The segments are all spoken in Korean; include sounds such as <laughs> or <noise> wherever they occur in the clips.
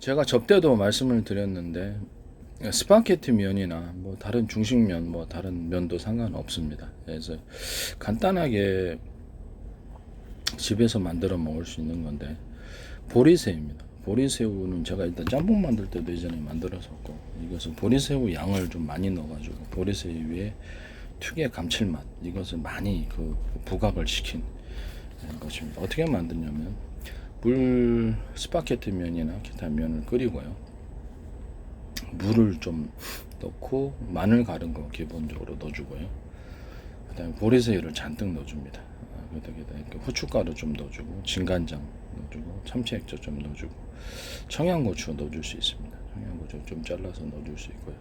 제가 접대도 말씀을 드렸는데 스파게티 면이나 뭐 다른 중식면 뭐 다른 면도 상관없습니다. 그래서 간단하게 집에서 만들어 먹을 수 있는 건데 보리새우입니다. 보리새우는 제가 일단 짬뽕 만들 때도 예전에 만들었었고 이것은 보리새우 양을 좀 많이 넣어가지고 보리새우의 특유의 감칠맛 이것을 많이 그 부각을 시킨 것입니다. 어떻게 만드냐면 물 스파게티 면이나 기타 면을 끓이고요. 물을 좀 넣고 마늘 갈은 거 기본적으로 넣어주고요. 그다음에 보리새우를 잔뜩 넣어줍니다. 아, 그다음에 후춧가루 좀 넣어주고 진간장 넣어주고 참치 액젓 좀 넣어주고 청양고추 넣어줄 수 있습니다. 청양고추 좀 잘라서 넣어줄 수 있고요.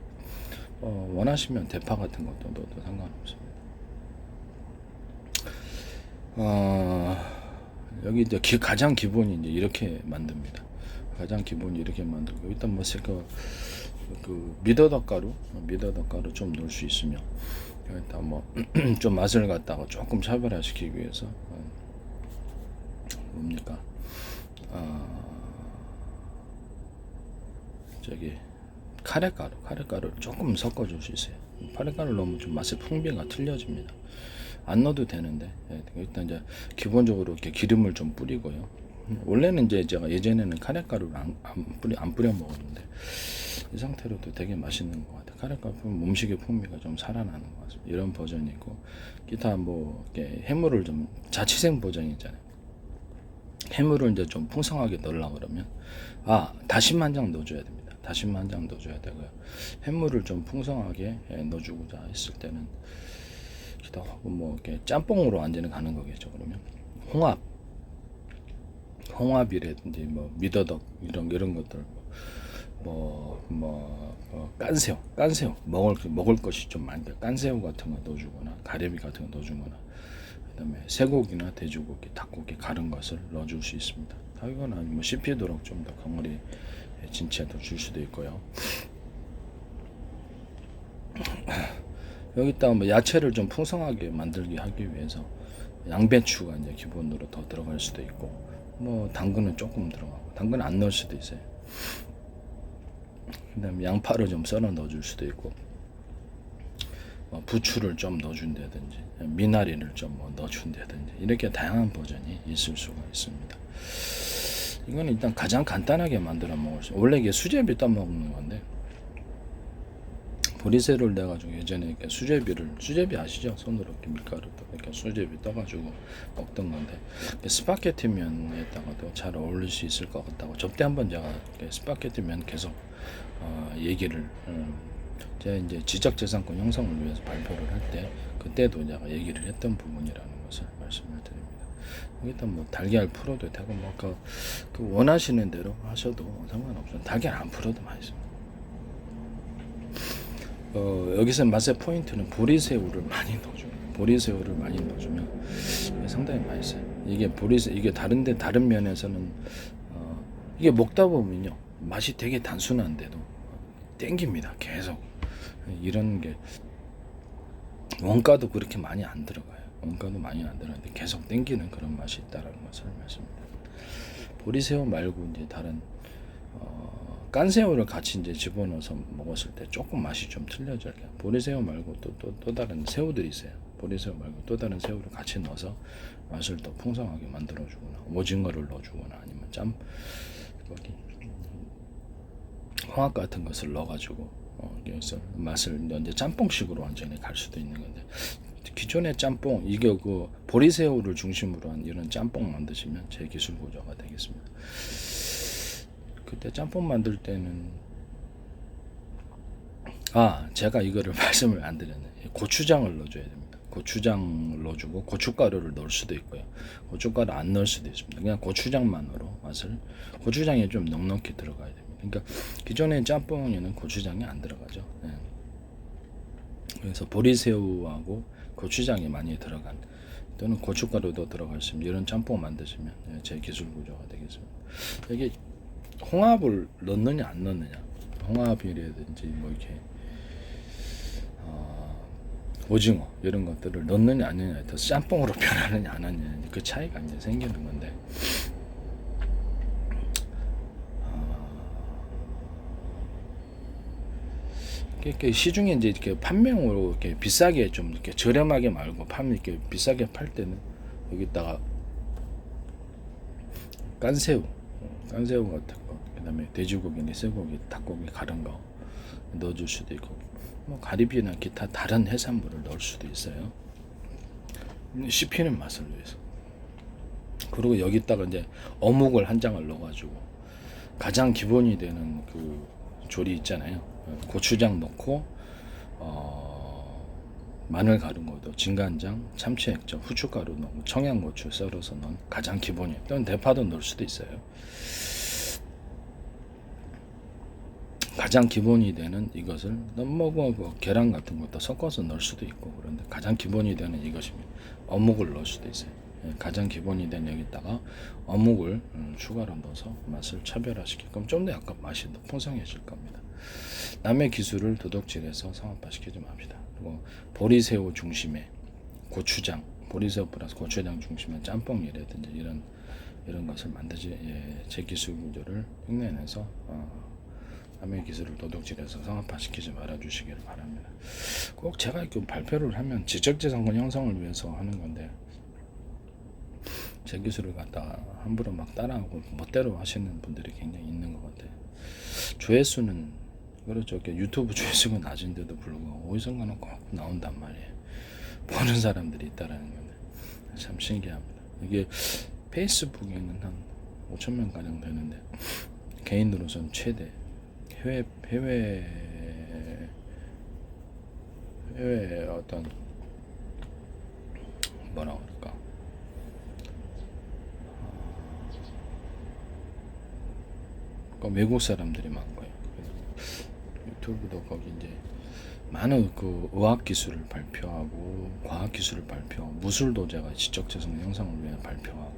어, 원하시면 대파 같은 것도 넣어도 상관없습니다. 어, 여기 이제 기- 가장 기본이 이제 이렇게 만듭니다. 가장 기본이 이렇게 만들고 일단 뭐 그, 그 미더덕 가루 미더덕 가루 좀 넣을 수 있으며 일단 뭐 <clears throat> 좀 맛을 갖다가 조금 차별화시키기 위해서 어, 뭡니까 아 저기 카레가루 카레가루를 조금 섞어줄 수 있어요. 카레가루 넣으면 좀 맛의 풍미가 틀려집니다. 안 넣어도 되는데 예, 일단 이제 기본적으로 이렇게 기름을 좀 뿌리고요. 원래는 이제 제가 예전에는 카레가루를 안, 안 뿌리 안 뿌려 먹었는데 이 상태로도 되게 맛있는 것 같아요. 카레가루 음식의 풍미가 좀 살아나는 것 같습니다. 이런 버전이 있고 기타 뭐 이렇게 해물을 좀 자취생 버전이 있잖아요. 해물을 이제 좀 풍성하게 넣으려 그러면 아 다시마 한 장 넣어줘야 됩니다. 다시마 한 장 넣어줘야 되고요. 해물을 좀 풍성하게 예, 넣어주고자 했을 때는 하고 뭐 이렇게 짬뽕으로 완전히 가는 거겠죠. 그러면 홍합, 홍합이라든지 뭐 미더덕 이런 이런 것들 뭐, 뭐, 어, 깐새우, 깐새우 먹을 그- 먹을 것이 좀 많은데 깐새우 같은 거 넣어주거나 가래비 같은 거 넣어주거나 그다음에 쇠고기나 돼지고기, 닭고기 가른 것을 넣어줄 수 있습니다. 하거나 뭐 씹히도록 좀 더 강물이 진치에도 줄 수도 있고요. 여기다가 뭐 야채를 좀 풍성하게 만들게 하기 위해서 양배추가 이제 기본으로 더 들어갈 수도 있고 뭐 당근은 조금 들어가고 당근 안 넣을 수도 있어요. 그다음에 양파를 좀 썰어 넣어줄 수도 있고 뭐 부추를 좀 넣어준다든지 미나리를 좀 뭐 넣어준다든지 이렇게 다양한 버전이 있을 수가 있습니다. 이거는 일단 가장 간단하게 만들어 먹을 수. 원래 이게 수제비 떠 먹는 건데 보리새우를 내가지고 예전에 이렇게 수제비를 수제비 아시죠? 손으로 이렇게 밀가루 떠 이렇게 수제비 떠가지고 먹던 건데 스파게티 면에다가도 잘 어울릴 수 있을 것 같다고 접대 한번 제가 스파게티 면 계속 어, 얘기를 음, 제가 이제 지적재산권 형성을 위해서 발표를 할 때 그때도 제가 얘기를 했던 부분이라는 것을 말씀을 드립니다. 일단 뭐 달걀 풀어도 되고 뭐그 그 원하시는 대로 하셔도 상관없어요. 달걀 안 풀어도 맛있습니다. 어, 여기서 맛의 포인트는 보리새우를 많이 넣어줘요. 보리새우를 많이 넣어주면 상당히 맛있어요. 이게 보리새 이게 다른데 다른 면에서는 어, 이게 먹다 보면요 맛이 되게 단순한데도 땡깁니다. 계속 이런 게 원가도 그렇게 많이 안 들어가요. 원가도 많이 안 들어가는데 계속 땡기는 그런 맛이 있다라는 것을 말씀드립니다. 보리새우 말고 이제 다른 어, 깐새우를 같이 이제 집어넣어서 먹었을 때 조금 맛이 좀 틀려져요. 보리새우 말고 또 또 또 다른 새우들이 있어요. 보리새우 말고 또 다른 새우를 같이 넣어서 맛을 더 풍성하게 만들어주거나 오징어를 넣어주거나 아니면 짬 거기 홍합 같은 것을 넣어가지고 어, 여기서 맛을 이제 짬뽕식으로 완전히 갈 수도 있는 건데 기존의 짬뽕 이게 그 보리새우를 중심으로 한 이런 짬뽕 만드시면 제 기술 구조가 되겠습니다. 그때 짬뽕 만들 때는 아 제가 이거를 <laughs> 말씀을 안 드렸네. 고추장을 넣어줘야 됩니다. 고추장을 넣어주고 고춧가루를 넣을 수도 있고요. 고춧가루 안 넣을 수도 있습니다. 그냥 고추장만으로 맛을 고추장이 좀 넉넉히 들어가야 됩니다. 그러니까 기존의 짬뽕에는 고추장이 안 들어가죠. 예. 그래서 보리새우하고 고추장이 많이 들어간 또는 고춧가루도 들어갈 수 있는 이런 짬뽕 만드시면 예, 제 기술 구조가 되겠습니다. 이게 홍합을 넣느냐 안 넣느냐. 홍합이라든지 뭐 이렇게 어, 오징어 이런 것들을 넣느냐 안 넣느냐에 따라 짬뽕으로 <laughs> 변하느냐 안 하느냐 그 차이가 이제 생기는 건데. 어, 이렇게 시중에 이제 이렇게 판매용으로 이렇게 비싸게 좀 이렇게 저렴하게 말고 판 이렇게 비싸게 팔 때는 여기다가 깐새우. 깐새우 같은 거, 그다음에 돼지고기나 쇠고기, 닭고기 가른 거 넣어줄 수도 있고, 뭐 가리비나 기타 다른 해산물을 넣을 수도 있어요. 음, 씹히는 맛을 위해서. 그리고 여기다가 이제 어묵을 한 장을 넣어가지고 가장 기본이 되는 그 조리 있잖아요. 어, 고추장 넣고 어, 마늘 가른 것도 진간장, 참치 액젓, 후춧가루 넣고 청양고추 썰어서 넣은 가장. 또는 대파도 넣을 수도 있어요. 가장 기본이 되는 이것을 너무 뭐, 뭐 계란 같은 것도 섞어서 넣을 수도 있고 그런데 가장 기본이 되는 이것입니다. 어묵을 넣을 수도 있어요. 예, 가장 기본이 된 여기다가 어묵을 음, 추가로 넣어서 맛을 차별화시키고 좀더 약간 맛이 더 풍성해질 겁니다. 남의 기술을 도둑질해서 상업화시키지 맙시다. 그리고 보리새우 중심의 고추장, 보리새우 플러스 고추장 중심의 짬뽕이라든지 이런 이런 것을 만들지 예, 제 기술 구조를 흉내내서 어, 남의 기술을 도둑질해서 상업화시키지 말아주시기를 바랍니다. 꼭 제가 이렇게 발표를 하면 지적재산권 형성을 위해서 하는 건데 제 기술을 갖다가 함부로 막 따라하고 멋대로 하시는 분들이 굉장히 있는 것 같아요. 조회수는 그렇죠. 유튜브 조회수가 낮은데도 불구하고 어디선가는 꼭 나온단 말이에요. 보는 사람들이 있다라는 건데 참 신기합니다. 이게 페이스북에는 한 5천 명 가량 되는데 개인으로서는 최대 해외 해외 해외 어떤 뭐라 그럴까 그 외국 사람들이. 그래서 유튜브도 거기 이제 많은 그 의학 기술을 발표하고 과학 기술을 발표하고 무술도 제가 지적 재성 영상을 위해 발표하고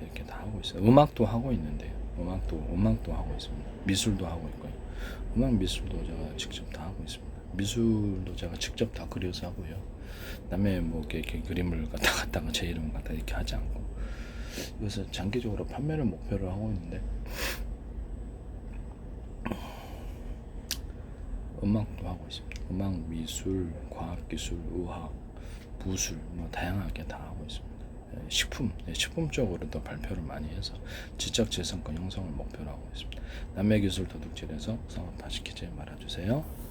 이렇게 다 하고 있어요. 음악도 하고 있는데 음악도 음악도 하고 있습니다. 미술도 하고 있고요. 음악 미술도 제가 직접 다 하고 있습니다. 미술도 제가 직접 다 그려서 하고요. 남의 뭐 이렇게, 그림을 갖다 갖다가 제 이름을 갖다 이렇게 하지 않고 그래서 장기적으로 판매를 목표로 하고 있는데 음악도 하고 있습니다. 음악, 미술, 과학기술, 의학, 무술 뭐 다양하게 다 하고 있습니다. 예, 식품, 예, 식품 쪽으로도 발표를 많이 해서 지적 재산권 형성을 목표로 하고 있습니다. 남의 기술 도둑질해서 상업화시키지 말아주세요.